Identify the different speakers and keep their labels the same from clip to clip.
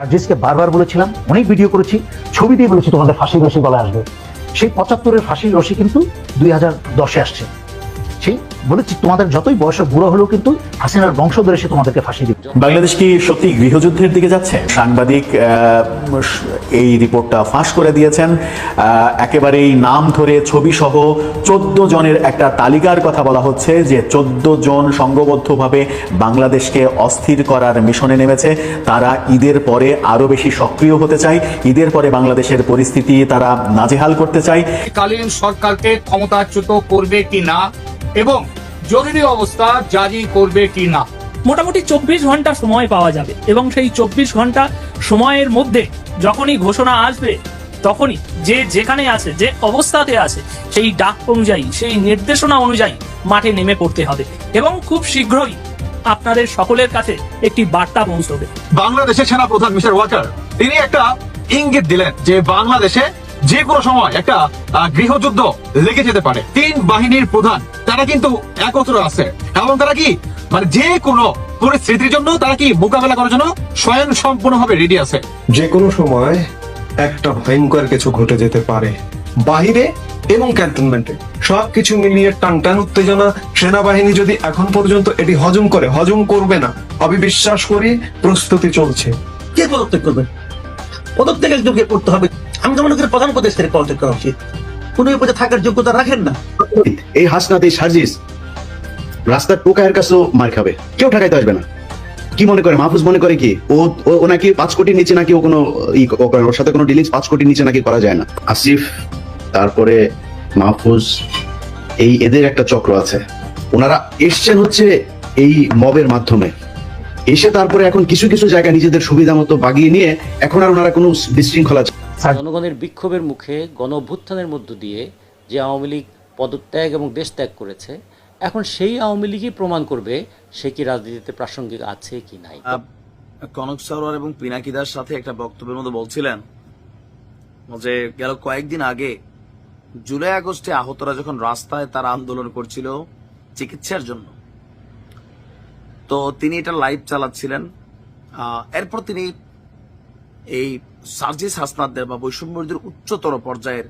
Speaker 1: সার্জিসকে বারবার বলেছিলাম, অনেক ভিডিও করেছি, ছবি দিয়ে বলেছি তোমাদের ফাঁসির রশি গলায় আসবে। সেই পঁচাত্তরের ফাঁসির রশি কিন্তু দুই হাজার দশে আসছে। সেই বলেছি তোমাদের যতই বয়স বুড়ো হলেও কিন্তু হাসিনার বংশধর এসে তোমাদেরকে ফাঁসি দিবে।
Speaker 2: বাংলাদেশ কি সত্যি গৃহযুদ্ধের দিকে যাচ্ছে? সাংবাদিক আহ, এই রিপোর্টটা ফাঁস করে দিয়েছেন। একেবারেই নাম ধরে ছবি সহ চোদ্দ জনের একটা তালিকার কথা বলা হচ্ছে যে চোদ্দ জন সংঘবদ্ধভাবে বাংলাদেশকে অস্থির করার মিশনে নেমেছে। তারা ঈদের পরে আরও বেশি সক্রিয় হতে চায়। ঈদের পরে বাংলাদেশের পরিস্থিতি তারা নাজেহাল করতে চায়।
Speaker 3: কালীন সরকারকে ক্ষমতাচ্যুত করবে কি না? এবং জরুরি অবস্থা জারি করবে কি না?
Speaker 4: মোটামুটি চব্বিশ ঘণ্টা সময় পাওয়া যাবে এবং সেই চব্বিশ ঘণ্টা সময়ের মধ্যে যখনই ঘোষণা আসবে তখনই যে যেখানে আছে যে অবস্থাতে আছে সেই ডাক অনুযায়ী সেই নির্দেশনা অনুযায়ী মাঠে নেমে পড়তে হবে এবং খুব শীঘ্রই আপনাদের সকলের কাছে একটি বার্তা পৌঁছবে।
Speaker 5: বাংলাদেশের সেনা প্রধান মিস্টার ওয়াকার তিনি একটা ইঙ্গিত দিলেন যে বাংলাদেশে যে কোনো সময় একটা গৃহযুদ্ধ লেগে যেতে পারে। তিন বাহিনীর প্রধান তারা কিন্তু একত্র আছে। এবং তারা কি মানে যে কোনো পরিস্থিতির জন্য তারা কি মোকাবেলা করার জন্য স্বয়ং সম্পূর্ণভাবে রেডি আছে।
Speaker 6: যে কোনো সময় একটা ভয়ঙ্কর কিছু ঘটে যেতে পারে। বাহিরে এবং ক্যান্টনমেন্টে। সবকিছু মিলিয়ে টান টান উত্তেজনা। সেনাবাহিনী যদি এখন পর্যন্ত এটি হজম করে হজম করবে না আমি বিশ্বাস করি প্রস্তুতি চলছে।
Speaker 7: কে পদত্যাগ করবে? পদত্যাগ একজনকে করতে হবে। আমি তো মনে করি প্রধান করা উচিত। কোন পদে থাকার যোগ্যতা রাখেন না।
Speaker 8: এই সার্জিস রাস্তার টোকায়ের মার খাবে। কেউ আসবে না। কি মনে করে, মাহফুজ মনে করে কি? ও ও নাকি পাঁচ কোটির নিচে নাকি ও কোনো ওর সাথে কোনো ডিলিংস পাঁচ নিচে নাকি করা যায় না। আসিফ, তারপরে মাহফুজ, এই এদের একটা চক্র আছে। ওনারা এসছেন হচ্ছে এই মবের মাধ্যমে। এসে তারপরে এখন কিছু কিছু জায়গা নিজেদের সুবিধা মতো বাগিয়ে নিয়ে এখন আর ওনারা কোনো বিশৃঙ্খলা
Speaker 9: জনগণের বিক্ষোভের মুখে গণ অভ্যুত্থানের মধ্য দিয়ে যে আওয়ামী লীগ পদত্যাগ এবং দেশ ত্যাগ করেছে এখন সেই আওয়ামী লীগই প্রমাণ করবে সে কি রাজনীতিতে প্রাসঙ্গিক আছে কি নাই।
Speaker 10: কনক সরোয়ার এবং পিনাকিদার সাথে একটা বক্তব্যের মধ্যে বলছিলেন যে গেল কয়েকদিন আগে জুলাই আগস্টে আহতরা যখন রাস্তায় তারা আন্দোলন করছিল চিকিৎসার জন্য তো তিনি এটা লাইভ চালাচ্ছিলেন। আহ, এরপর তিনি এই সার্জিস হাসনাদদের বা বৈষম্যদের উচ্চতর পর্যায়ের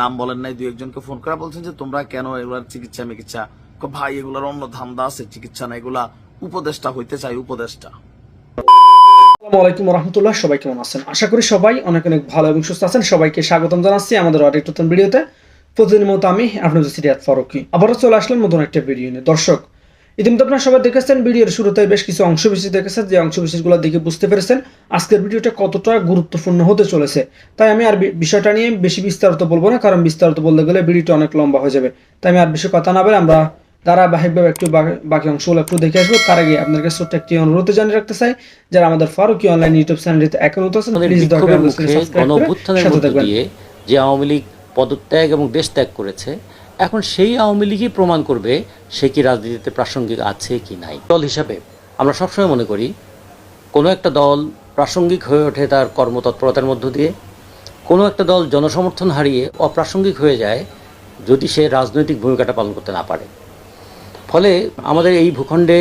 Speaker 10: নাম বলেন নাই দু একজনকে ফোন করে বলছেন যে, তোমরা কেন এগুলার চিকিৎসা মিকিৎসা ভাই, এগুলার অন্য ধান্দা আছে, চিকিৎসা না এগুলা উপদেষ্টা হইতে চাই, উপদেষ্টা।
Speaker 11: সবাই কেমন আছেন? আশা করি সবাই অনেক অনেক ভালো এবং সুস্থ আছেন। সবাইকে স্বাগতম জানাচ্ছি আমাদের আরেক নতুন ভিডিওতে। প্রতিদিনের মতো আমি, আপনাদের ফারুকি। আবারও চলে আসলাম নতুন একটা ভিডিও নিয়ে। দর্শক ইতিমধ্যে আপনারা সবাই দেখেছেন ভিডিওর শুরুতে বেশ কিছু অংশ বিশেষ দেখেছেন। যে অংশ বিশেষগুলো দেখে বুঝতে পেরেছেন আজকের ভিডিওটা কতটা গুরুত্বপূর্ণ হতে চলেছে। তাই আমি আর বিষয়টা নিয়ে বেশি বিস্তারিত বলব না কারণ বিস্তারিত বলতে গেলে ভিডিওটা অনেক লম্বা হয়ে যাবে। তাই আমি আর বেশি কথা না বলে আমরা ধারাবাহিকভাবে একটু বাকি- অংশগুলো একটু দেখে আসব। তার আগে আপনার কাছে ছোট্ট একটি অনুরোধ জানিয়ে রাখতে চাই যারা আমাদের ফারুকি অনলাইন ইউটিউব চ্যানেলটিতে এখন আছেন প্লিজ দয়া করে
Speaker 9: বিক্ষোভের
Speaker 11: আমাদের
Speaker 9: মুখে
Speaker 11: সাবস্ক্রাইব করে সাথে থাকবেন।
Speaker 9: যে আওয়ামী লীগ পদত্যাগ এবং দেশ ত্যাগ করেছে এখন সেই আওয়ামী লীগই প্রমাণ করবে সে কি রাজনীতিতে প্রাসঙ্গিক আছে কি নাই? দল হিসাবে আমরা সবসময় মনে করি, কোনো একটা দল প্রাসঙ্গিক হয়ে ওঠে তার কর্মতৎপরতার মধ্য দিয়ে, কোনো একটা দল জনসমর্থন হারিয়ে অপ্রাসঙ্গিক হয়ে যায় যদি সে রাজনৈতিক ভূমিকাটা পালন করতে না পারে। ফলে আমাদের এই ভূখণ্ডে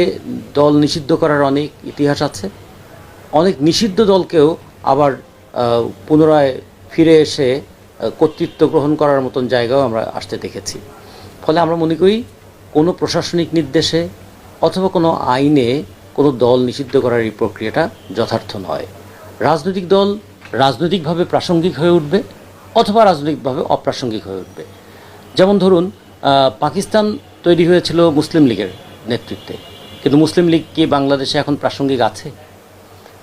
Speaker 9: দল নিষিদ্ধ করার অনেক ইতিহাস আছে। অনেক নিষিদ্ধ দলকেও আবার পুনরায় ফিরে এসে কর্তৃত্ব গ্রহণ করার মতন জায়গাও আমরা আসতে দেখেছি। ফলে আমরা মনে করি কোনো প্রশাসনিক নির্দেশে অথবা কোনো আইনে কোনো দল নিষিদ্ধ করার এই প্রক্রিয়াটা যথার্থ নয়। রাজনৈতিক দল রাজনৈতিকভাবে প্রাসঙ্গিক হয়ে উঠবে অথবা রাজনৈতিকভাবে অপ্রাসঙ্গিক হয়ে উঠবে। যেমন ধরুন পাকিস্তান তৈরি হয়েছিল মুসলিম লীগের নেতৃত্বে। কিন্তু মুসলিম লীগ কি বাংলাদেশে এখন প্রাসঙ্গিক আছে?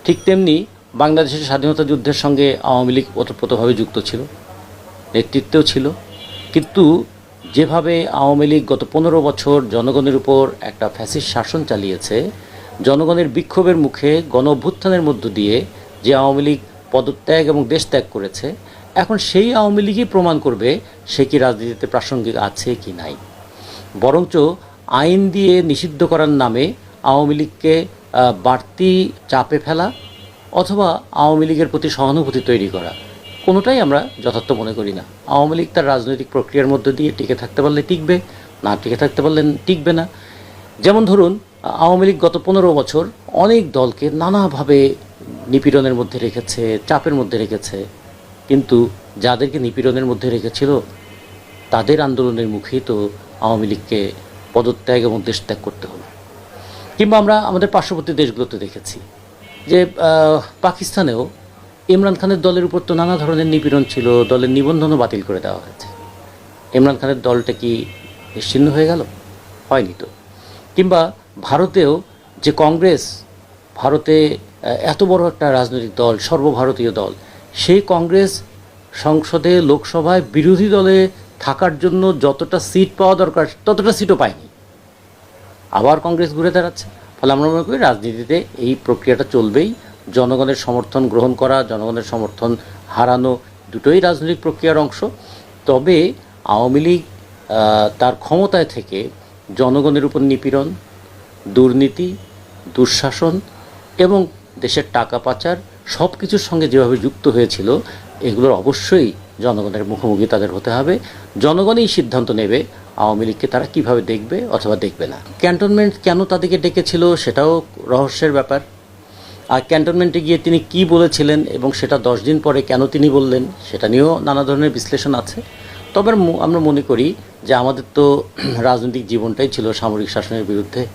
Speaker 9: ঠিক তেমনি বাংলাদেশের স্বাধীনতা যুদ্ধের সঙ্গে আওয়ামী লীগ ওতপ্রোতভাবে যুক্ত ছিল, নেতৃত্বেও ছিল। কিন্তু যেভাবে আওয়ামী লীগ গত পনেরো বছর জনগণের উপর একটা ফ্যাসিস্ট শাসন চালিয়েছে, জনগণের বিক্ষোভের মুখে গণ অভ্যুত্থানের মধ্য দিয়ে যে আওয়ামী লীগ পদত্যাগ এবং দেশ ত্যাগ করেছে, এখন সেই আওয়ামী লীগই প্রমাণ করবে সে কি রাজনীতিতে প্রাসঙ্গিক আছে কি নাই। বরঞ্চ আইন দিয়ে নিষিদ্ধ করার নামে আওয়ামী লীগকে বাড়তি চাপে ফেলা অথবা আওয়ামী লীগের প্রতি সহানুভূতি তৈরি করা। কোনোটাই আমরা যথার্থ মনে করি না। আওয়ামী লীগ তার রাজনৈতিক প্রক্রিয়ার মধ্য দিয়ে টিকে থাকতে পারলে টিকবে, না টিকে থাকতে পারলে টিকবে না। যেমন ধরুন, আওয়ামী লীগ গত পনেরো বছর অনেক দলকে নানাভাবে নিপীড়নের মধ্যে রেখেছে, চাপের মধ্যে রেখেছে। কিন্তু যাদেরকে নিপীড়নের মধ্যে রেখেছিল, তাদের আন্দোলনের মুখেই তো আওয়ামী লীগকে পদত্যাগ এবং দেশত্যাগ করতে হলো। কিংবা আমরা আমাদের পার্শ্ববর্তী দেশগুলোতে দেখেছি যে পাকিস্তানেও ইমরান খানের দলের উপর তো নানা ধরনের নিপীড়ন ছিল, দলের নিবন্ধনও বাতিল করে দেওয়া হয়েছে। ইমরান খানের দলটা কি নিশ্চিন্ন হয়ে গেল? হয়নি তো। কিংবা ভারতেও যে কংগ্রেস, ভারতে এত বড় একটা রাজনৈতিক দল, সর্বভারতীয় দল, সেই কংগ্রেস সংসদে, লোকসভায় বিরোধী দলে থাকার জন্য যতটা সিট পাওয়া দরকার, ততটা সিটও পায়নি। আবার কংগ্রেস ঘুরে দাঁড়াচ্ছে। ফলে আমরা মনে করি রাজনীতিতে এই প্রক্রিয়াটা চলবেই। জনগণের সমর্থন গ্রহণ করা, জনগণের সমর্থন হারানো দুটোই রাজনৈতিক প্রক্রিয়ার অংশ। তবে আওয়ামী লীগ তার ক্ষমতায় থেকে জনগণের উপর নিপীড়ন, দুর্নীতি, দুঃশাসন এবং দেশের টাকা পাচার সব কিছুর সঙ্গে যেভাবে যুক্ত হয়েছিল, এগুলোর অবশ্যই জনগণের মুখোমুখি তাদের হতে হবে। জনগণই সিদ্ধান্ত নেবে আওয়ামী লীগকে তারা কীভাবে দেখবে অথবা দেখবে না। ক্যান্টনমেন্ট কেন তাদেরকে ডেকেছিল সেটাও রহস্যের ব্যাপার। ক্যান্টনমেন্টে গিয়ে তিনি কি বলেছিলেন এবং সেটা দশ দিন পরে কেন তিনি বললেন, সেটা নিয়েও নানা ধরনের বিশ্লেষণ আছে। তবে আমরা মনে করি যে আমাদের তো রাজনৈতিক জীবনটাই ছিল সামরিক শাসনের বিরুদ্ধে।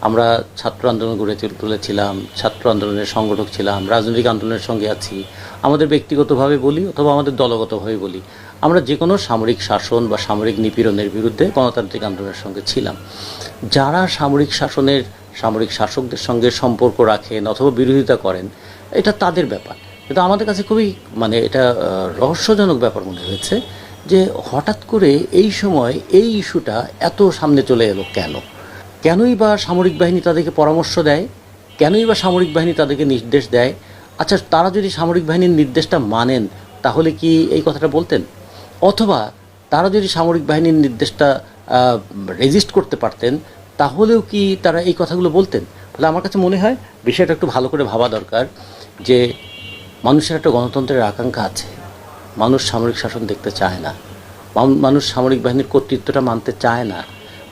Speaker 9: আমরা ছাত্র আন্দোলন গড়ে তুলেছিলাম, ছাত্র আন্দোলনের সংগঠক ছিলাম, রাজনৈতিক আন্দোলনের সঙ্গে আছি। আমাদের ব্যক্তিগতভাবে বলি অথবা আমাদের দলগতভাবে বলি, আমরা যে কোনো সামরিক শাসন বা সামরিক নিপীড়নের বিরুদ্ধে গণতান্ত্রিক আন্দোলনের সঙ্গে ছিলাম। যারা সামরিক শাসনের সামরিক শাসকদের সঙ্গে সম্পর্ক রাখেন অথবা বিরোধিতা করেন, এটা তাদের ব্যাপার। কিন্তু আমাদের কাছে খুবই মানে এটা রহস্যজনক ব্যাপার মনে হয়েছে যে হঠাৎ করে এই সময় এই ইস্যুটা এত সামনে চলে এলো কেন? কেনই বা সামরিক বাহিনী তাদেরকে পরামর্শ দেয়? কেনই বা সামরিক বাহিনী তাদেরকে নির্দেশ দেয়? আচ্ছা তারা যদি সামরিক বাহিনীর নির্দেশটা মানেন, তাহলে কি এই কথাটা বলতেন? অথবা তারা যদি সামরিক বাহিনীর নির্দেশটা রেজিস্ট করতে পারতেন তাহলেও কি তারা এই কথাগুলো বলতেন? ফলে আমার কাছে মনে হয় বিষয়টা একটু ভালো করে ভাবা দরকার যে মানুষের একটা গণতন্ত্রের আকাঙ্ক্ষা আছে। মানুষ সামরিক শাসন দেখতে চায় না। মানুষ সামরিক বাহিনীর কর্তৃত্বটা মানতে চায় না।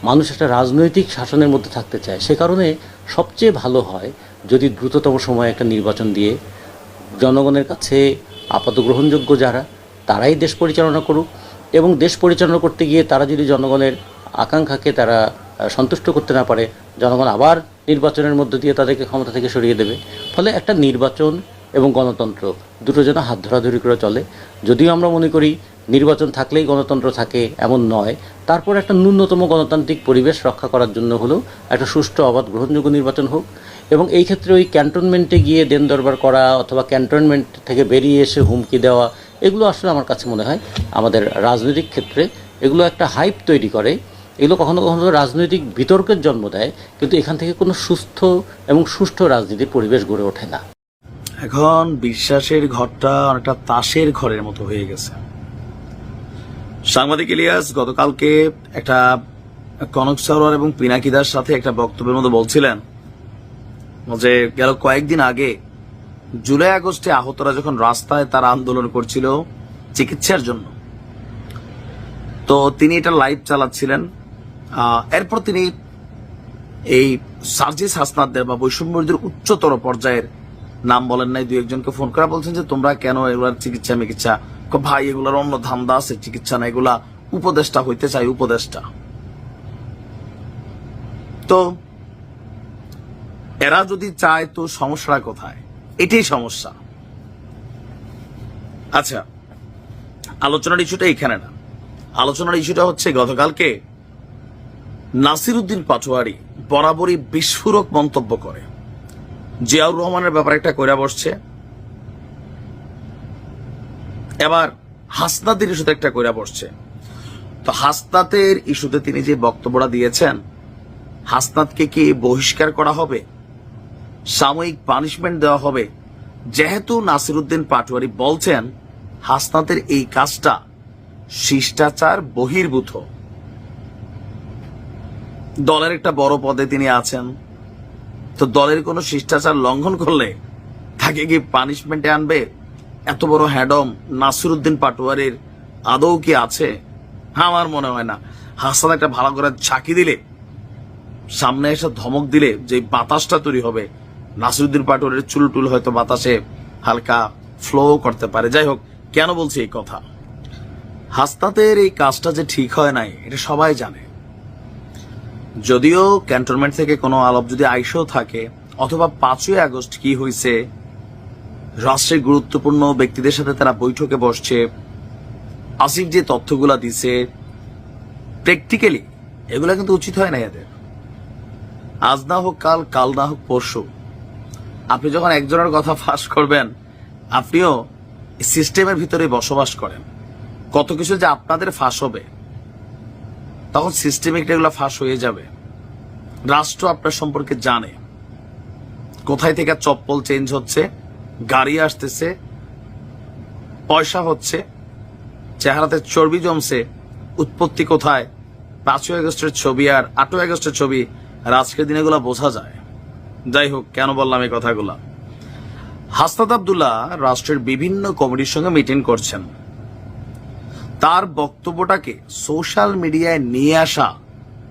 Speaker 9: মানুষ একটা রাজনৈতিক শাসনের মধ্যে থাকতে চায়। সে কারণে সবচেয়ে ভালো হয় যদি দ্রুততম সময়ে একটা নির্বাচন দিয়ে জনগণের কাছে আপাত গ্রহণযোগ্য যারা, তারাই দেশ পরিচালনা করুক। এবং দেশ পরিচালনা করতে গিয়ে তারা যদি জনগণের আকাঙ্ক্ষাকে তারা সন্তুষ্ট করতে না পারে, জনগণ আবার নির্বাচনের মধ্য দিয়ে তাদেরকে ক্ষমতা থেকে সরিয়ে দেবে। ফলে একটা নির্বাচন এবং গণতন্ত্র দুটো যেন হাত ধরাধরি করে চলে। যদিও আমরা মনে করি নির্বাচন থাকলেই গণতন্ত্র থাকে, এমন নয়। তারপর একটা ন্যূনতম গণতান্ত্রিক পরিবেশ রক্ষা করার জন্য হলেও একটা সুষ্ঠু অবাধ গ্রহণযোগ্য নির্বাচন হোক। এবং এই ক্ষেত্রে ওই ক্যান্টনমেন্টে গিয়ে দেন দরবার করা অথবা ক্যান্টনমেন্ট থেকে বেরিয়ে এসে হুমকি দেওয়া, এগুলো আসলে আমার কাছে মনে হয় আমাদের রাজনৈতিক ক্ষেত্রে এগুলো একটা হাইপ তৈরি করে। এগুলো কখনো কখনো রাজনৈতিক বিতর্কের জন্ম দেয়, কিন্তু এখান থেকে কোনো সুস্থ এবং সুষ্ঠু রাজনীতির পরিবেশ গড়ে ওঠে না।
Speaker 10: এখন বিশ্বাসের ঘরটা অনেকটা তাসের ঘরের মতো হয়ে গেছে। সাংবাদিক ইলিয়াস, গতকালকে একটা কনক সরোয়ার এবং পিনাকিদার সাথে একটা বক্তব্যের মধ্যে বলছিলেন যে, গেল কয়েকদিন আগে জুলাই আগস্টে আহতরা যখন রাস্তায় তারা আন্দোলন করছিল চিকিৎসার জন্য, তো তিনি এটা লাইভ চালাচ্ছিলেন। এরপর তিনি এই সার্জিস হাসনাদের বা বৈষম্যদের উচ্চতর পর্যায়ের নাম বলেন নাই, দুই একজনকে ফোন করে বলছেন যে, তোমরা কেন এগুলার চিকিৎসা মিকিৎসা ভাই, এগুলার অন্য ধান্দা আছে, চিকিৎসা না এগুলা উপদেষ্টা হইতে চাই, উপদেষ্টা। তো এরা যদি চায়, তো সমস্যাটা কোথায়? এটাই সমস্যা। আচ্ছা আলোচনার ইস্যুটা এখানে না। আলোচনার ইস্যুটা হচ্ছে, গতকালকে নাসিরুদ্দিন পাটোয়ারি বরাবরই বিস্ফোরক মন্তব্য করে। জিয়াউর রহমানের ব্যাপারে একটা কইরা বসছে। এবার হাসনাতের ইস্যুতে একটা কইরা বসছে। তো হাসনাতের ইস্যুতে তিনি যে বক্তব্যটা দিয়েছেন হাসনাতকে কি বহিষ্কার করা হবে? সাময়িক পানিশমেন্ট দেওয়া হবে? যেহেতু নাসিরুদ্দিন পাটোয়ারি বলছেন হাসনাতের এই কাজটা শিষ্টাচার বহির্ভূত। দলের একটা বড় পদে তিনি আছেন। তো দলের কোনো শিষ্টাচার লঙ্ঘন করলে তাকে কি পানিশমেন্টে আনবে? এত বড় হ্যাডম নাসিরুদ্দিন পাটোয়ারির আদৌ কি আছে? আমার মনে হয় না। হাসান একটা ভালো করে ঝাঁকি দিলে, সামনে এসে ধমক দিলে যে বাতাসটা তৈরি হবে, নাসিরুদ্দিন পাটোয়ারির চুল টুল হয়তো বাতাসে হালকা ফ্লো করতে পারে। যাই হোক, কেন বলছি এই কথা? হাসনাতের এই কাজটা যে ঠিক হয় নাই, এটা সবাই জানে। যদিও ক্যান্টনমেন্ট থেকে কোনো আলাপ যদি আইসও থাকে, অথবা পাঁচই আগস্ট কি হয়েছে রাষ্ট্রের গুরুত্বপূর্ণ ব্যক্তিদের সাথে তারা বৈঠকে বসছে, আসিফ যে তথ্যগুলা দিছে প্র্যাকটিক্যালি এগুলা কিন্তু উচিত হয় না এদের। আজ না হোক কাল কাল না হোক পরশু, আপনি যখন একজনের কথা ফাঁস করবেন, আপনিও সিস্টেমের ভিতরে বসবাস করেন। কত কিছু যে আপনাদের ফাঁস হবে তখন সিস্টেমিক এগুলো ফাঁস হয়ে যাবে। রাষ্ট্র আপনার সম্পর্কে জানে। কোথায় থেকে চপ্পল চেঞ্জ হচ্ছে, গাড়ি আসতেছে, পয়সা হচ্ছে, চেহারাতে চর্বি জমছে, উৎপত্তি কোথায়, পাঁচই আগস্টের ছবি আর আটই আগস্টের ছবি আজকের দিনেগুলো বোঝা যায়। যাই হোক, কেন বললাম এই কথাগুলা? হাসনাত আবদুল্লাহ রাষ্ট্রের বিভিন্ন কমিটির সঙ্গে মিটিং করছেন। তার বক্তব্যটাকে সোশ্যাল মিডিয়ায় নিয়ে আসা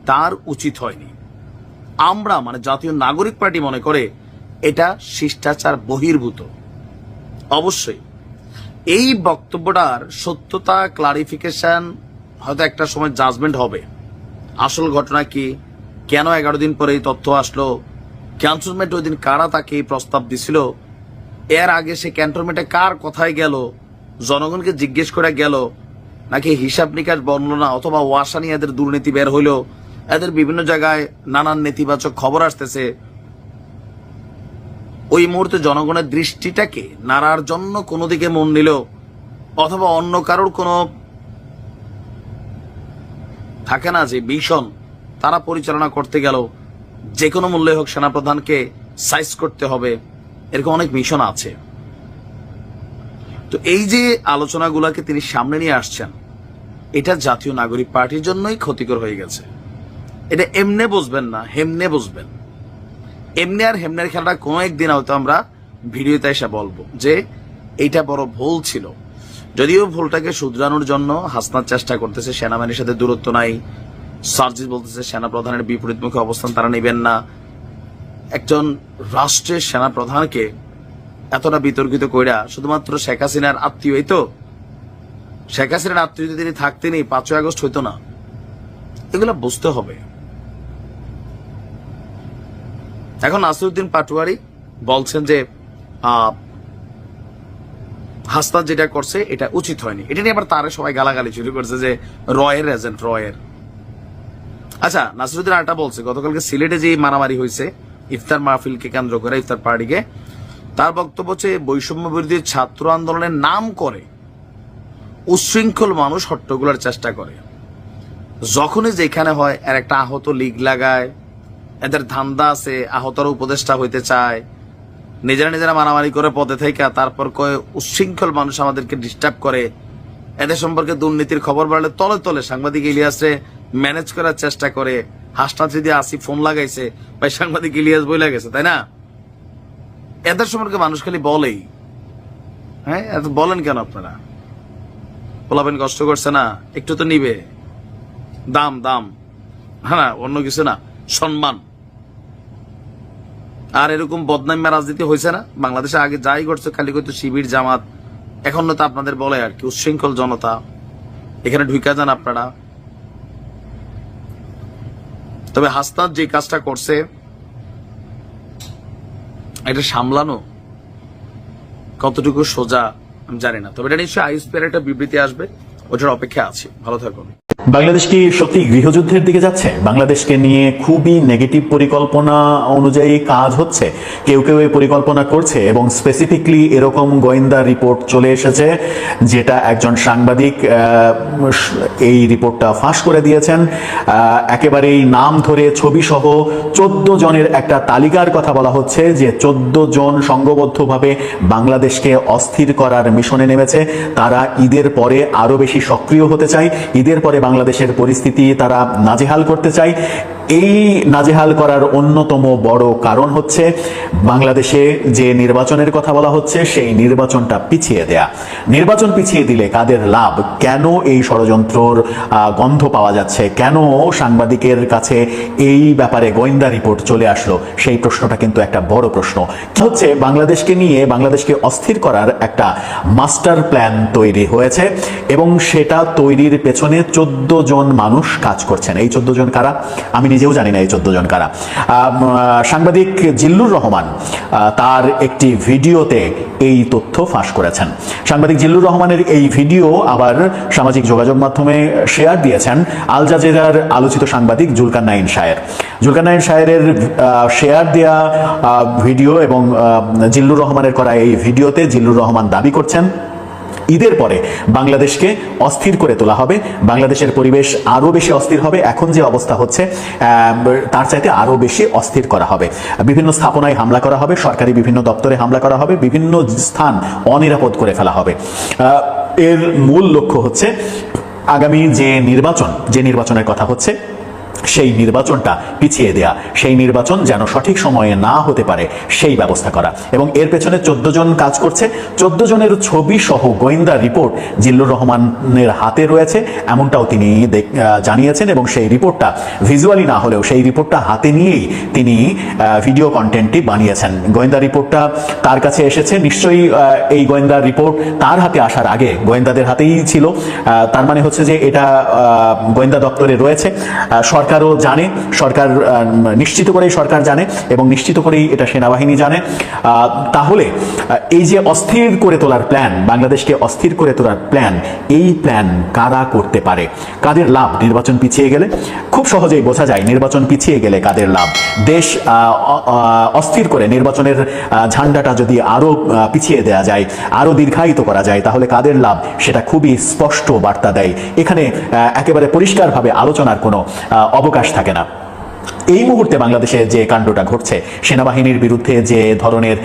Speaker 10: তার উচিত হয়নি। আমরা মানে জাতীয় নাগরিক পার্টি মনে করে, এটা শিষ্টাচার বহির্ভূত। অবশ্যই, এই বক্তব্যটার সত্যতা ক্লারিফিকেশন হয়তো একটা সময় জাজমেন্ট হবে। আসল ঘটনা কি? কেন এগারো দিন পরে এই তথ্য আসলো? ক্যান্টনমেন্ট ওই দিন কারা তাকে এই প্রস্তাব দিছিল? এর আগে সে ক্যান্টনমেন্টে কার কথায় গেল? জনগণকে জিজ্ঞেস করে গেল? নাকি হিসাব নিকাশ বর্ণনা অথবা ওয়াসা নিয়ে এদের দুর্নীতি বের হইল? এদের বিভিন্ন জায়গায় নানান নেতিবাচক খবর আসতেছে। ওই মুহূর্তে জনগণের দৃষ্টিটাকে নাড়ার জন্য কোনো দিকে মন নিল? অথবা অন্য কারোর কোনো থাকে না যে ভীষণ তারা পরিচালনা করতে গেল? যে কোনো মূল্যে হোক সেনাপ্রধানকে সাইজ করতে হবে। এরকম অনেক মিশন আছে। তো এই যে আলোচনাগুলোকে তিনি সামনে নিয়ে আসছেন, এটা জাতীয় নাগরিক পার্টির জন্যই ক্ষতিকর হয়ে গেছে। এটা এমনে বুঝবেন না, হেমনে বুঝবেন। এমনি আর হেমনের খেলাটা কোনো একদিন হয়তো আমরা ভিডিওতে এসে বলব যে এইটা বড় ভুল ছিল। যদিও ভুলটাকে শুধরানোর জন্য হাসনার চেষ্টা করতেছে, সেনাবাহিনীর সাথে দূরত্ব নাই। সার্জিস বলতেছে সেনা প্রধানের বিপরীতমুখী অবস্থান তারা নেবেন না। একজন রাষ্ট্রের সেনা প্রধানকে এতটা বিতর্কিত কইরা শুধুমাত্র শেখ হাসিনার আত্মীয়ই তো? শেখ হাসিনার আত্মীয় যদি তিনি থাকতেনই পাঁচই আগস্ট হইতো না। এগুলো বুঝতে হবে। এখন নাসিরুদ্দিন পাটোয়ারি বলছেন যে হাসনাত যেটা করছে, এটা উচিত হয়নি। এটা নিয়ে আবার তারে সবাই গালাগালি শুরু করছে যে, রয়ের এজেন্ট, রয়ের। আচ্ছা নাসিরুদ্দিন আটা বলছে, গতকালকে সিলেটে যে মারামারি হয়েছে ইফতার মাহফিলকে কেন্দ্র করে, ইফতার পার্টিকে তার বক্তব্য হচ্ছে, বৈষম্য বিরোধী ছাত্র আন্দোলনের নাম করে উচ্ছৃঙ্খল মানুষ হট্টগোলার চেষ্টা করে। যখনই যেখানে হয়, এর একটা আহত লিগ লাগায়, এদের ধান্দা আছে, আহতর উপদেষ্টা হইতে চায়, নিজেরা নিজেরা মারামারি করে পদে থেকে, তারপর কয়ে উচ্ছৃঙ্খল মানুষ আমাদেরকে ডিস্টার্ব করে। এদের সম্পর্কে দুর্নীতির খবর বাড়লে তলে তলে সাংবাদিক ইলিয়াসে ম্যানেজ করার চেষ্টা করে। হাসনাথ যদি আসি ফোন লাগাইছে, ভাই সাংবাদিক ইলিয়াস বই লাগাইছে তাই না? এদের সম্পর্কে মানুষ খালি বলেই। হ্যাঁ? এত বলেন কেন আপনারা? পোলাপেন কষ্ট করছে না? একটু তো নিবে। দাম দাম। হ্যাঁ অন্য কিছু না, সম্মান। আর এরকম বদনামী রাজনীতি হয়েছে না? বাংলাদেশে আগে যাই করছে, খালি করতো শিবির, জামাত। এখন তো আপনাদের বলে আর কি, উচ্ছৃঙ্খল জনতা। এখানে ঢুকা যান আপনারা। তবে হাসনাত যে কাজটা করছে এটা সামলানো কতটুকু সোজা, আমি জানি না। তবে এটা নিশ্চয়ই আইএসপির একটা বিবৃতি আসবে। ওটার অপেক্ষা আছে। ভালো থাকুন।
Speaker 2: বাংলাদেশ কি সত্যি গৃহযুদ্ধের দিকে যাচ্ছে? বাংলাদেশকে নিয়ে খুবই নেগেটিভ পরিকল্পনা অনুযায়ী কাজ হচ্ছে। কেউ কেউ এই পরিকল্পনা করছে এবং স্পেসিফিকলি এরকম গোয়েন্দা রিপোর্ট চলে এসেছে, যেটা একজন সাংবাদিক এই রিপোর্টটা ফাঁস করে দিয়েছেন। একেবারেই নাম ধরে ছবি সহ চোদ্দ জনের একটা তালিকার কথা বলা হচ্ছে, যে চোদ্দ জন সংঘবদ্ধভাবে বাংলাদেশকে অস্থির করার মিশনে নেমেছে। তারা ঈদের পরে আরও বেশি সক্রিয় হতে চায়। ঈদের পরে বাংলা বাংলাদেশের পরিস্থিতি তারা নাজেহাল করতে চায়। এই নাজেহাল করার অন্যতম বড় কারণ হচ্ছে বাংলাদেশে যে নির্বাচনের কথা বলা হচ্ছে, সেই নির্বাচনটা পিছিয়ে দেয়া। নির্বাচন পিছিয়ে দিলে কাদের লাভ? কেন এই ষড়যন্ত্রর গন্ধ পাওয়া যাচ্ছে? কেন সাংবাদিকের কাছে এই ব্যাপারে গোয়েন্দা রিপোর্ট চলে আসলো? সেই প্রশ্নটা কিন্তু একটা বড় প্রশ্ন। হচ্ছে? বাংলাদেশকে নিয়ে, বাংলাদেশকে অস্থির করার একটা মাস্টার প্ল্যান তৈরি হয়েছে এবং সেটা তৈরির পেছনে চোদ্দ জন মানুষ কাজ করছেন। এই চোদ্দ জন কারা? আমি নিজেও জানি না এই চোদ্দ জন কারা। সাংবাদিক জিল্লুর রহমান তার একটি ভিডিওতে এই তথ্য ফাঁস করেছেন। সাংবাদিক জিল্লুর রহমানের এই ভিডিও আবার সামাজিক যোগাযোগ মাধ্যমে শেয়ার দিয়েছেন আল জাজিরার আলোচিত সাংবাদিক জুলকার নাইন শায়ের। জুলকার নাইন শায়ের শেয়ার দেয়া ভিডিও এবং জিল্লুর রহমানের করা এই ভিডিওতে জিল্লুর রহমান দাবি করছেন ঈদের পরে। বাংলাদেশকে অস্থির করে তোলা হবে। বাংলাদেশের পরিবেশ আরও বেশি অস্থির হবে। এখন যে অবস্থা হচ্ছে তার চাইতে আরও বেশি অস্থির করা হবে। বিভিন্ন স্থাপনায় হামলা করা হবে, সরকারি বিভিন্ন দপ্তরে হামলা করা হবে, বিভিন্ন স্থান অনিরাপদ করে ফেলা হবে। এর মূল লক্ষ্য হচ্ছে আগামী যে নির্বাচন, যে নির্বাচনের কথা হচ্ছে সেই নির্বাচনটা পিছিয়ে দেয়া সেই নির্বাচন যেন সঠিক সময়ে না হতে পারে সেই ব্যবস্থা করা। এবং এর পেছনে চোদ্দ জন কাজ করছে। চোদ্দ জনের ছবি সহ গোয়েন্দা রিপোর্ট জিল্লুর রহমানের হাতে রয়েছে এমনটাও তিনি জানিয়েছেন এবং সেই রিপোর্টটা ভিজুয়ালি না হলেও সেই রিপোর্টটা হাতে নিয়েই তিনি ভিডিও কন্টেন্টটি বানিয়েছেন। গোয়েন্দা রিপোর্টটা তার কাছে এসেছে। নিশ্চয়ই এই গোয়েন্দা রিপোর্ট তার হাতে আসার আগে গোয়েন্দাদের হাতেই ছিল। তার মানে হচ্ছে যে এটা গোয়েন্দা দপ্তরে রয়েছে। আহ, সরকারও জানে সরকার নিশ্চিত করেই সরকার জানে এবং নিশ্চিত করেই এটা সেনাবাহিনী জানে। তাহলে এই যে অস্থির করে তোলার প্ল্যান বাংলাদেশকে অস্থির করে তোলার প্ল্যান এই প্ল্যান কারা করতে পারে? কাদের লাভ? নির্বাচন পিছিয়ে গেলে? খুব সহজেই বোঝা যায় নির্বাচন পিছিয়ে গেলে কাদের লাভ? দেশ অস্থির করে নির্বাচনের ঝান্ডাটা যদি আরও আহ, পিছিয়ে দেয়া যায় আরও দীর্ঘায়িত করা যায় তাহলে কাদের লাভ? সেটা খুবই স্পষ্ট বার্তা দেয়। এখানে একেবারে পরিষ্কারভাবে আলোচনার কোনো অবকাশ থাকে না। এই মুহূর্তে বাংলাদেশে যে কাণ্ডটা ঘটছে সেনাবাহিনীর বিরুদ্ধে যে ধরনের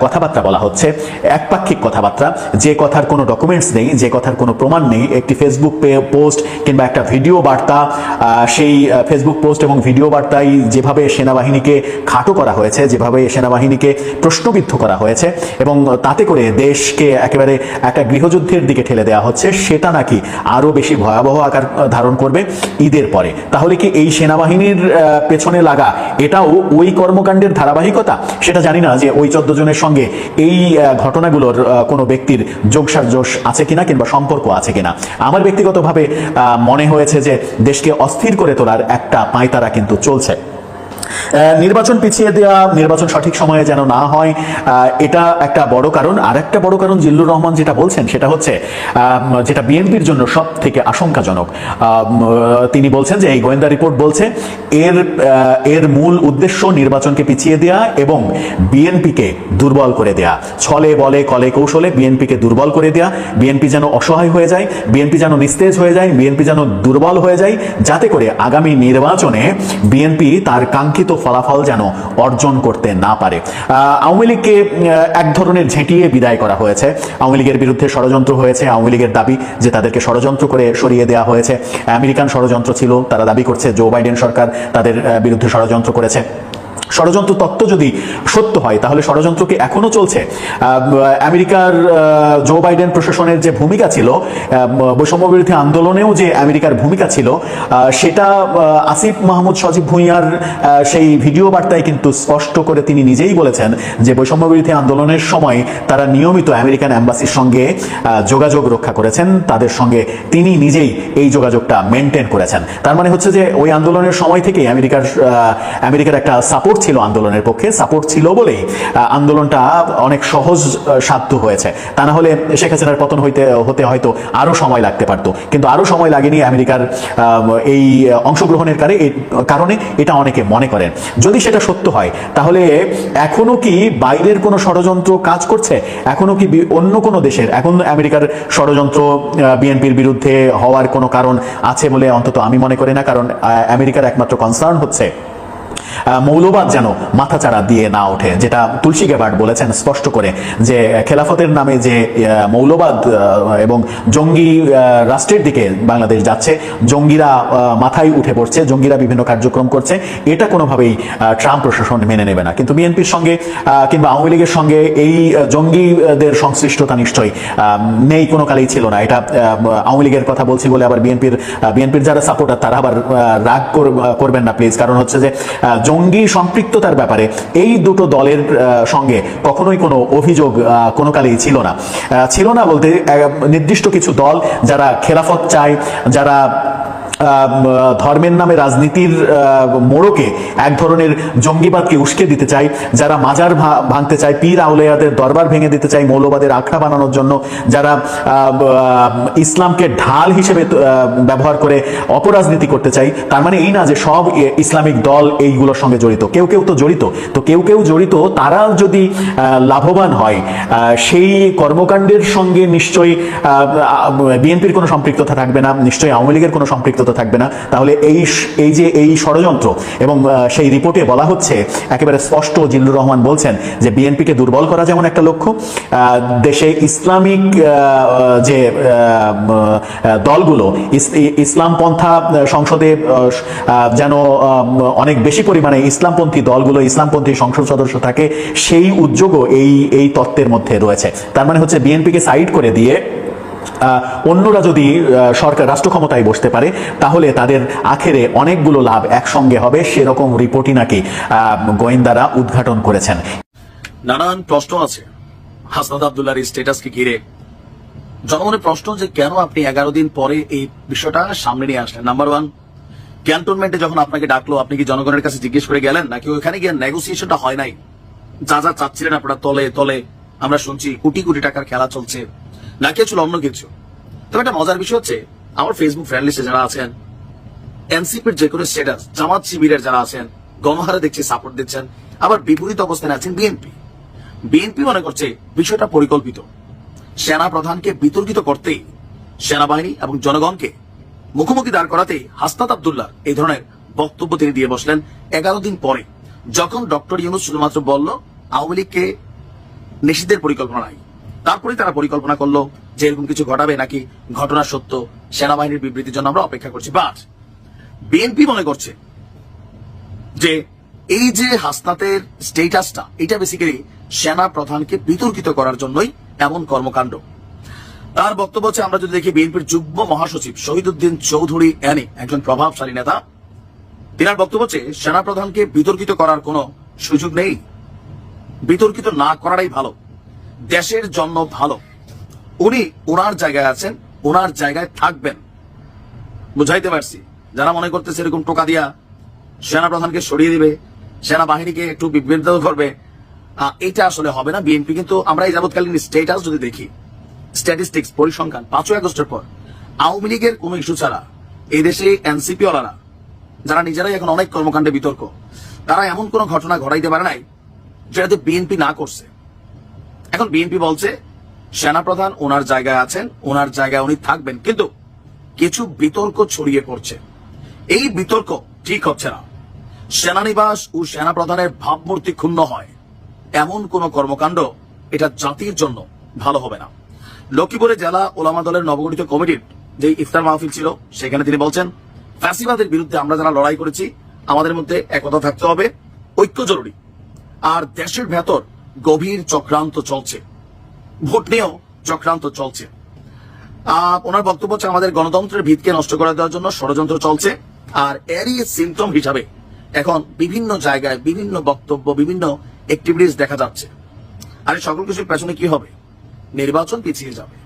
Speaker 2: কথাবার্তা বলা হচ্ছে একপাক্ষিক কথাবার্তা যে কথার কোনো ডকুমেন্টস নেই যে কথার কোনো প্রমাণ নেই একটি ফেসবুক পোস্ট কিংবা একটা ভিডিও বার্তা সেই ফেসবুক পোস্ট এবং ভিডিও বার্তায় যেভাবে সেনাবাহিনীকে খাটো করা হয়েছে যেভাবে সেনাবাহিনীকে প্রশ্নবিদ্ধ করা হয়েছে এবং তাতে করে দেশকে একেবারে একটা গৃহযুদ্ধের দিকে ঠেলে দেওয়া হচ্ছে সেটা নাকি আরও বেশি ভয়াবহ আকার ধারণ করবে ঈদের পরে। তাহলে কি এই সেনাবাহিনীর আহ, পেছনে লাগা। এটাও ওই কর্মকাণ্ডের ধারাবাহিকতা? সেটা জানি না যে ওই চোদ্দ জনের সঙ্গে এই ঘটনাগুলোর কোনো ব্যক্তির যোগসাজোশ আছে কিনা কিংবা সম্পর্ক আছে কিনা। আমার ব্যক্তিগতভাবে মনে হয়েছে যে দেশকে অস্থির করে তোলার একটা পাঁয়তারা কিন্তু চলছে। নির্বাচন পিছিয়ে দেওয়া নির্বাচন সঠিক সময়ে যেন না হয় এটা একটা বড় কারণ। আর একটা বড় কারণ জিল্লুর রহমান যেটা বলছেন, সেটা হচ্ছে যেটা বিএনপির জন্য সব থেকে আশঙ্কাজনক তিনি বলছেন যে এই গোয়েন্দা রিপোর্ট বলছে, এর এর মূল উদ্দেশ্য নির্বাচনকে পিছিয়ে দেওয়া এবং বিএনপিকে দুর্বল করে দেয়া। ছলে বলে, কলে কৌশলে বিএনপিকে দুর্বল করে দেয়া। বিএনপি যেন অসহায় হয়ে যায়, বিএনপি যেন নিস্তেজ হয়ে যায়, বিএনপি যেন দুর্বল হয়ে যায়, যাতে করে আগামী নির্বাচনে বিএনপি তার কাঙ্ক্ষিত ফলাফল যেন অর্জন করতে না পারে। আওয়ামী লীগকে এক ধরনের ঝেঁটিয়ে বিদায় করা হয়েছে। আওয়ামী লীগের বিরুদ্ধে ষড়যন্ত্র হয়েছে। আওয়ামী লীগের দাবি যে তাদেরকে ষড়যন্ত্র করে সরিয়ে দেওয়া হয়েছে। আমেরিকান ষড়যন্ত্র ছিল, তারা দাবি করছে, জো বাইডেন সরকার তাদের বিরুদ্ধে ষড়যন্ত্র করেছে। ষড়যন্ত্র তত্ত্ব যদি সত্য হয় তাহলে ষড়যন্ত্র কি এখনও চলছে? আমেরিকার জো বাইডেন প্রশাসনের যে ভূমিকা ছিল আহ, বৈষম্য বিরোধী আন্দোলনেও যে আমেরিকার ভূমিকা ছিল সেটা আসিফ মাহমুদ সজীব ভুঁইয়ার সেই ভিডিও বার্তায় কিন্তু স্পষ্ট করে তিনি নিজেই বলেছেন যে বৈষম্য বিরোধী আন্দোলনের সময় তারা নিয়মিত আমেরিকান অ্যাম্বাসির সঙ্গে যোগাযোগ রক্ষা করেছেন। তাদের সঙ্গে তিনি নিজেই এই যোগাযোগটা মেনটেন করেছেন। তার মানে হচ্ছে যে ওই আন্দোলনের সময় থেকেই আমেরিকার আমেরিকার একটা সাপোর্ট ছিল আন্দোলনের পক্ষে, সাপোর্ট ছিল বলেই আন্দোলনটা অনেক সহজ সাধ্য হয়েছে। তা না হলে শেখ হাসিনার পতন হইতে, হতে হয়তো আরও সময় লাগতে পারতো। কিন্তু আরও সময় লাগেনি আমেরিকার এই অংশগ্রহণের কারণে এটা অনেকে মনে করেন। যদি সেটা সত্য হয়, তাহলে এখনও কি বাইরের কোনো ষড়যন্ত্র কাজ করছে? এখনও কি অন্য কোনো দেশের, এখন আমেরিকার ষড়যন্ত্র বিএনপির বিরুদ্ধে হওয়ার কোনো কারণ আছে বলে অন্তত আমি মনে করি না, কারণ আমেরিকার একমাত্র কনসার্ন হচ্ছে মৌলবাদ যেন মাথাচাড়া দিয়ে না ওঠে, যেটা তুলসী গেবার্ড বলেছেন স্পষ্ট করে যে, খেলাফতের নামে যে মৌলবাদ এবং জঙ্গি রাষ্ট্রের দিকে বাংলাদেশ যাচ্ছে, জঙ্গিরা মাথায় উঠে পড়ছে, জঙ্গিরা বিভিন্ন কার্যক্রম করছে, এটা কোনোভাবেই ট্রাম্প প্রশাসন মেনে নেবে না। কিন্তু বিএনপির সঙ্গে কিংবা আওয়ামী লীগের সঙ্গে এই জঙ্গিদের সংশ্লিষ্টতা নিশ্চয়ই নেই, কোনো কালেই ছিল না। এটা আওয়ামী লীগের কথা বলছি বলে আবার বিএনপির বিএনপির যারা সাপোর্টার, তারা আবার রাগ কর- করবেন না, প্লিজ। কারণ হচ্ছে যে জঙ্গি সম্পৃক্ততার ব্যাপারে এই দুটো দলের সঙ্গে কখনোই কোনো অভিযোগ কোনো কালেই ছিল না। ছিল না বলতে নির্দিষ্ট কিছু দল যারা খেলাফত চায়, যারা ধর্মের নামে রাজনীতির মোড়কে এক ধরনের জঙ্গিবাদকে উস্কে দিতে চায়, যারা মাজার ভাঙতে চায়, পীর আউলিয়াদের দরবার ভেঙে দিতে চায়, মৌলবাদের আখড়া বানানোর জন্য, যারা ইসলামকে ঢাল হিসেবে ব্যবহার করে অপরাজনীতি করতে চাই তার মানে এই না যে সব ইসলামিক দল এইগুলোর সঙ্গে জড়িত। কেউ কেউ তো জড়িত। তো কেউ কেউ জড়িত তারা যদি লাভবান হয় সেই কর্মকাণ্ডের সঙ্গে নিশ্চয়ই বিএনপির কোনো সম্পৃক্ততা থাকবে না, নিশ্চয়ই আওয়ামী লীগের কোনো সম্পৃক্ততা থাকবে না। তাহলে এই এই যে এই ষড়যন্ত্র এবং সেই রিপোর্টে বলা হচ্ছে, একেবারে স্পষ্ট জিল্লুর রহমান বলছেন যে বিএনপিকে দুর্বল করা যেমন একটা লক্ষ্য দেশে ইসলামিক যে দলগুলো ইসলাম পন্থা সংসদে যেন অনেক বেশি পরিমাণে ইসলামপন্থী দলগুলো, ইসলামপন্থী সংসদ সদস্য থাকে, সেই উদ্যোগও এই এই তত্ত্বের মধ্যে রয়েছে। তার মানে হচ্ছে বিএনপিকে সাইড করে দিয়ে অন্যরা যদি সরকার রাষ্ট্র ক্ষমতায় বসতে পারে, তাহলে তাদের আখেরে অনেকগুলো লাভ একসঙ্গে হবে, সেরকম রিপোর্টই নাকি গোয়েন্দারা উদ্ঘাটন করেছেন।
Speaker 10: নানান প্রশ্ন আছে। হাসনাদ আবদুল্লাহর এই স্টেটাসকে ঘিরে জনমনের প্রশ্ন যে কেন আপনি এগারো দিন পরে এই বিষয়টা সামনে নিয়ে আসলেন? নাম্বার ওয়ান ক্যান্টনমেন্টে যখন আপনাকে ডাকলো, আপনি কি জনগণের কাছে জিজ্ঞেস করে গেলেন? নাকি ওখানে গিয়ে নেগোসিয়েশনটা হয় নাই? যা যা চাচ্ছিলেন আপনারা, তলে তলে। আমরা শুনছি কোটি কোটি টাকার খেলা চলছে। নাকি আসলে অন্য কিছু। তবে একটা মজার বিষয় হচ্ছে, আমার ফেসবুক ফ্রেন্ড লিস্টে যারা আছেন এনসিপির যে কোনো স্ট্যাটাস জামাত শিবিরের যারা আছেন, গণহারে দেখছি সাপোর্ট দিচ্ছেন, আবার বিপরীত অবস্থানে আছেন বিএনপি বিএনপি মনে করছে, বিষয়টা পরিকল্পিত। সেনা প্রধানকে বিতর্কিত করতেই সেনাবাহিনী এবং জনগণকে মুখোমুখি দাঁড় করাতে হাসনাত আবদুল্লাহ এই ধরনের বক্তব্য তিনি দিয়ে বসলেন এগারো দিন পরে, যখন ডক্টর ইউনুস শুধুমাত্র বলল, আওয়ামী লীগকে নিষিদ্ধের পরিকল্পনা নাই। তারপরে তারা পরিকল্পনা করল যে এরকম কিছু ঘটাবে নাকি ঘটনা সত্য, সেনাবাহিনীর বিবৃতির জন্য আমরা অপেক্ষা করছি। বাট বিএনপি মনে করছে যে এই যে হাসনাতের স্টেটাসটা এটা বেসিক্যালি সেনা প্রধানকে বিতর্কিত করার জন্যই এমন কর্মকাণ্ড। তার বক্তব্য হচ্ছে, আমরা যদি দেখি বিএনপির যুগ্ম মহাসচিব শহীদুদ্দিন চৌধুরী অ্যানি, একজন প্রভাবশালী নেতা, তিনার বক্তব্য হচ্ছে সেনা প্রধানকে বিতর্কিত করার কোনো সুযোগ নেই। বিতর্কিত না করাটাই ভালো। দেশের জন্য ভালো। উনি ওনার জায়গায় আছেন ওনার জায়গায় থাকবেন। বুঝাইতে পারছি। যারা মনে করতেছে এরকম টোকা দিয়া সেনা প্রধানকে সরিয়ে দিবে, সেনাবাহিনীকে একটু বিভ্রান্ত করবে এটা আসলে হবে না। বিএনপি কিন্তু আমরা এই যাবৎকালীন স্টেটাস যদি দেখি স্ট্যাটিস্টিক্স পরিসংখ্যান, পাঁচই আগস্টের পর, আওয়ামী লীগের কোনো ইস্যু ছাড়া এই দেশে এনসিপি ওলারা যারা নিজেরাই এখন অনেক কর্মকাণ্ডে বিতর্ক, তারা এমন কোনো ঘটনা ঘটাইতে পারে নাই, যেটাতে বিএনপি না করছে। এখন বিএনপি বলছে, সেনাপ্রধান ওনার জায়গায় আছেন ওনার জায়গায় উনি থাকবেন, কিন্তু কিছু বিতর্ক ছড়িয়ে পড়ছে। এই বিতর্ক ঠিক হচ্ছে না। সেনানিবাস ও সেনাপ্রধানের ভাবমূর্তি ক্ষুণ্ণ হয়। এমন কোন কর্মকাণ্ড এটা জাতির জন্য ভালো হবে না। লক্ষ্মীপুরে জেলা ওলামা দলের নবগঠিত কমিটির যে ইফতার মাহফিল ছিল, সেখানে তিনি বলছেন, ফ্যাসিবাদের বিরুদ্ধে আমরা যারা লড়াই করেছি, আমাদের মধ্যে একতা থাকতে হবে, ঐক্য জরুরি। আর দেশের ভেতর গভীর চক্রান্ত চলছে। ভোট নিয়েও চক্রান্ত চলছে। ওনার বক্তব্য হচ্ছে আমাদের গণতন্ত্রের ভিতকে নষ্ট করে দেওয়ার জন্য ষড়যন্ত্র চলছে। আর এরই সিমটম হিসাবে এখন বিভিন্ন জায়গায় বিভিন্ন বক্তব্য, বিভিন্ন অ্যাক্টিভিটিস দেখা যাচ্ছে। আর এই সকল কিছুর পেছনে কি হবে? নির্বাচন পিছিয়ে যাবে।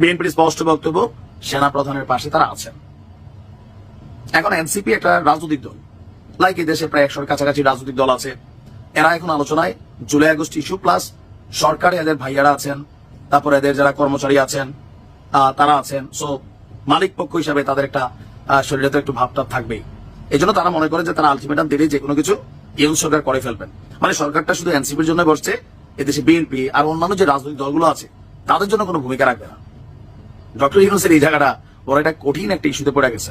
Speaker 10: বিএনপির স্পষ্ট বক্তব্য সেনা প্রধানের পাশে তারা আছেন। এখন এনসিপি একটা রাজনৈতিক দল। লাইক এই দেশে প্রায় একশোর কাছাকাছি রাজনৈতিক দল আছে। এরা এখন আলোচনায় জুলাই আগস্ট ইস্যু প্লাস সরকারে এদের ভাইয়ারা আছেন, তারপর এদের যারা কর্মচারী আছেন তারা আছেন। সো মালিক পক্ষ হিসাবে তাদের একটা শরীরে তো একটু ভাবটা থাকবেই। এই জন্য তারা মনে করে যে তারা আলটিমেটাম দিলে যে কোনো কিছু ইউন সরকার করে ফেলবেন। মানে সরকারটা শুধু এনসিপির জন্য বসছে, এদেশে বিএনপি আর অন্যান্য যে রাজনৈতিক দলগুলো আছে, তাদের জন্য কোনো ভূমিকা রাখবে না। ডক্টর ইউনুসের এই জায়গাটা বড় একটা কঠিন একটা ইস্যুতে পড়ে গেছে।